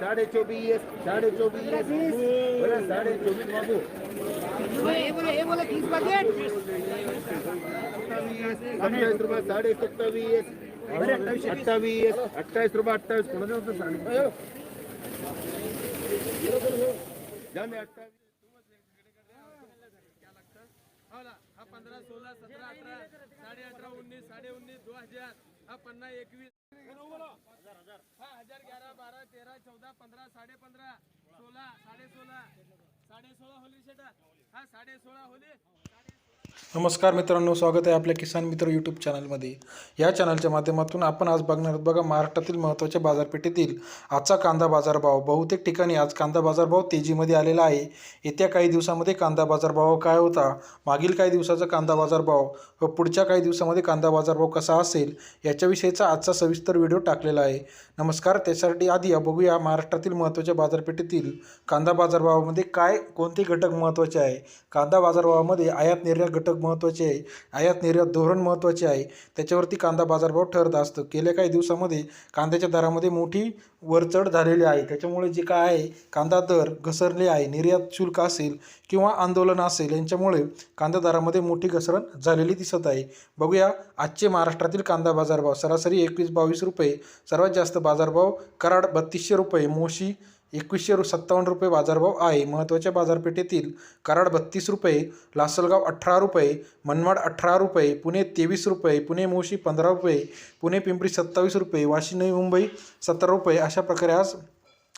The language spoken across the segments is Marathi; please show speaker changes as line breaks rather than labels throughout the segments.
साढ़े चौबीस साढ़े चौबीस बोला साढ़े चौबीस बाबू रुपये साढ़े सत्तावीस. अठ्ठावीस अठ्ठावीस रुपये अठ्ठावीस. कोणाचं होतं सांग अठ्ठावीस.
हा पंधरा सोळा सतरा अठरा साडे अठरा उन्नीस साडे उन्नीस दोन हजार. हा पन्ना एकवीस. हा हजार ग्यारह बारा तेरा चौदा पंधरा साडे पंधरा सोळा साडे सोळा साडे सोळा होली शेटा. हा साडे सोळा होली.
नमस्कार मित्रांनो स्वागत आहे आपल्या किसान मित्र यूट्यूब चॅनलमध्ये या चॅनलच्या माध्यमातून आपण आज बघणार आहोत बघा महाराष्ट्रातील महत्त्वाच्या बाजारपेठेतील आजचा कांदा बाजारभाव. बहुतेक ठिकाणी आज कांदा बाजारभाव तेजीमध्ये आलेला आहे. येत्या काही दिवसामध्ये कांदा बाजारभाव काय होता? मागील काही दिवसाचा कांदा बाजारभाव व पुढच्या काही दिवसामध्ये कांदा बाजारभाव कसा असेल याच्याविषयीचा आजचा सविस्तर व्हिडिओ टाकलेला आहे. नमस्कार त्यासाठी आधी बघूया महाराष्ट्रातील महत्त्वाच्या बाजारपेठेतील कांदा बाजारभावामध्ये काय कोणते घटक महत्त्वाचे आहे? कांदा बाजारभावामध्ये आयात निर्यात घटक महत्त्वाचे आहे. आयात निर्यात धोरण महत्त्वाचे आहे. त्याच्यावरती कांदा बाजारभाव ठरत असतं. गेल्या काही दिवसामध्ये कांद्याच्या दरामध्ये मोठी वरचढ झालेली आहे. त्याच्यामुळे जे काय आहे कांदा दर घसरले आहे. निर्यात शुल्क असेल किंवा आंदोलन असेल यांच्यामुळे कांदा दरामध्ये मोठी घसरण झालेली दिसत आहे. बघूया आजचे महाराष्ट्रातील कांदा बाजारभाव. सरासरी एकवीस बावीस रुपये. सर्वात जास्त बाजारभाव कराड बत्तीसशे रुपये. मोशी एकवीसशे रु सत्तावन्न रुपये बाजारभाव आहे. महत्त्वाच्या बाजारपेठेतील कराड बत्तीस रुपये लासलगाव अठरा रुपये मनमाड अठरा रुपये पुणे तेवीस रुपये पुणे मोशी पंधरा रुपये पुणे पिंपरी सत्तावीस रुपये वाशी नवी मुंबई सतरा रुपये अशा प्रकारे आज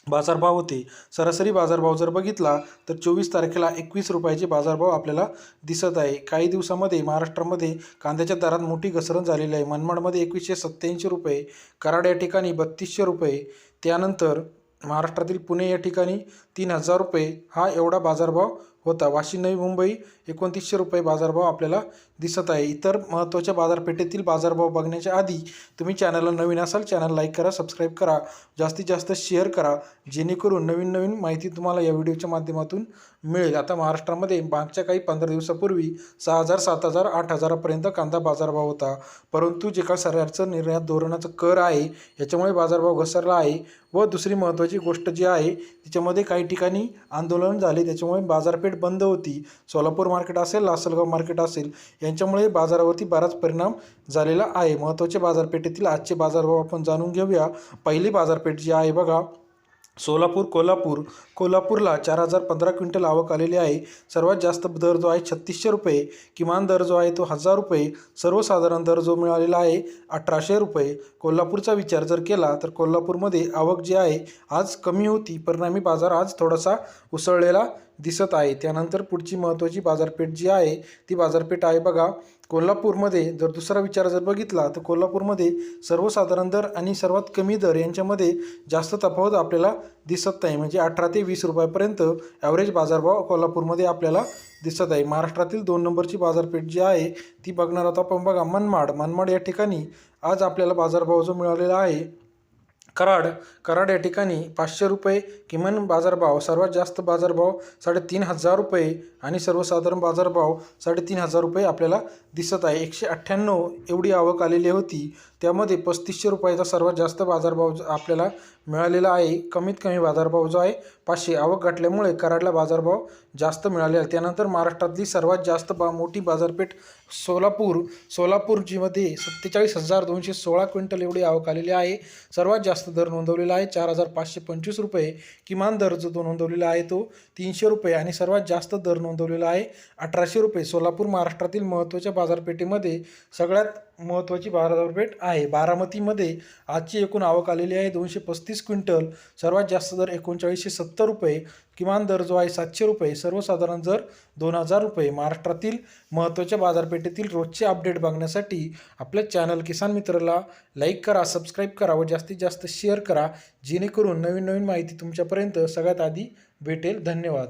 बाजारभाव होते. सरासरी बाजारभाव जर बघितला तर चोवीस तारखेला एकवीस रुपयाचे बाजारभाव आपल्याला दिसत आहे. काही दिवसामध्ये महाराष्ट्रामध्ये कांद्याच्या दरात मोठी घसरण झालेली आहे. मनमाडमध्ये एकवीसशे सत्त्याऐंशी रुपये कराड या ठिकाणी बत्तीसशे रुपये. त्यानंतर महाराष्ट्रातील पुणे या ठिकाणी तीन हजार रुपये हा एवढा बाजारभाव होता. वाशी नवी मुंबई एकोणतीसशे रुपये बाजारभाव आपल्याला दिसत आहे. इतर महत्त्वाच्या बाजारपेठेतील बाजारभाव बघण्याच्या आधी तुम्ही चॅनलला नवीन असाल चॅनल लाईक करा सबस्क्राईब करा जास्तीत जास्त शेअर करा जेणेकरून नवीन नवीन माहिती तुम्हाला या व्हिडिओच्या माध्यमातून मिळेल. आता महाराष्ट्रामध्ये मागच्या काही पंधरा दिवसापूर्वी सहा हजार सात हजार आठ हजारापर्यंत कांदा बाजारभाव होता. परंतु जे का सरकारचं निर्यात धोरणाचं कर आहे याच्यामुळे बाजारभाव घसरला आहे व दुसरी महत्त्वाची गोष्ट जी आहे तिच्यामध्ये काही ठिकाणी आंदोलन झाले. त्याच्यामुळे बाजारपेठ बंद होती. सोलापूर मार्केट असेल लासलगाव मार्केट असेल या यांच्यामुळे बाजारावरती बराच परिणाम झालेला आहे. महत्त्वाचे बाजारपेठेतील आजचे बाजारभाव आपण जाणून घेऊया. पहिली बाजारपेठ जी आहे बघा सोलापूर कोल्हापूर. कोल्हापूरला चार हजार पंधरा क्विंटल आवक आलेली आहे. सर्वात जास्त दर जो आहे छत्तीसशे रुपये. किमान दर जो आहे तो हजार रुपये. सर्वसाधारण दर जो मिळालेला आहे अठराशे रुपये. कोल्हापूरचा विचार जर केला तर कोल्हापूरमध्ये आवक जी आहे आज कमी होती. परिणामी बाजार आज थोडासा उसळलेला दिसत आहे. त्यानंतर पुढची महत्त्वाची बाजारपेठ जी आहे ती बाजारपेठ आहे बघा. कोल्हापूरमध्ये जर दुसरा विचार जर बघितला तर कोल्हापूरमध्ये सर्वसाधारण दर आणि सर्वात कमी दर यांच्यामध्ये जास्त तफावत आपल्याला दिसत नाही. म्हणजे अठरा ते वीस रुपयापर्यंत ॲव्हरेज बाजारभाव कोल्हापूरमध्ये आपल्याला दिसत आहे. महाराष्ट्रातील दोन नंबरची बाजारपेठ जी आहे ती बघणार आहोत आपण बघा मनमाड. मनमाड या ठिकाणी आज आपल्याला बाजारभाव जो मिळालेला आहे कराड कराड या ठिकाणी पाचशे रुपये किमान बाजारभाव सर्वात जास्त बाजारभाव साडेतीन हजार रुपये आणि सर्वसाधारण बाजारभाव साडेतीन हजार रुपये आपल्याला दिसत आहे. एकशे अठ्ठ्याण्णव एवढी आवक आलेली होती. त्यामध्ये पस्तीसशे रुपयाचा सर्वात जास्त बाजारभाव आपल्याला मिळालेला आहे. कमीत कमी बाजारभाव जो आहे पाचशे. आवक घटल्यामुळे कराडला बाजारभाव जास्त मिळाले आहे. त्यानंतर महाराष्ट्रातली सर्वात जास्त बा मोठी बाजारपेठ सोलापूर. सोलापूर जीमध्ये सत्तेचाळीस हजार दोनशे सोळा क्विंटल एवढी आवक आलेली आहे. सर्वात जास्त दर नोंदवलेला आहे. चार हजार पाचशे पंचवीस रुपये किमान दर जो तो नोंदवलेला आहे तो तीनशे रुपये आणि सर्वात जास्त दर नोंदवलेला आहे अठराशे रुपये. सोलापूर महाराष्ट्रातील महत्त्वाच्या बाजारपेठेमध्ये सगळ्यात महत्त्वाची बाजारपेठ आहे. बारामतीमध्ये आजची एकूण आवक आलेली आहे. दोनशे पस्तीस क्विंटल सर्वात जास्त दर एकोणचाळीसशे सत्तर रुपये किमान दर जो आहे सातशे रुपये. सर्वसाधारण दर दोन हजार रुपये. महाराष्ट्रातील महत्त्वाच्या बाजारपेठेतील रोजचे अपडेट बघण्यासाठी आपल्या चॅनल किसान मित्रला लाईक करा सबस्क्राईब करा व जास्तीत जास्त शेअर करा. जेणेकरून नवीन नवीन माहिती तुमच्यापर्यंत सगळ्यात आधी भेटेल. धन्यवाद.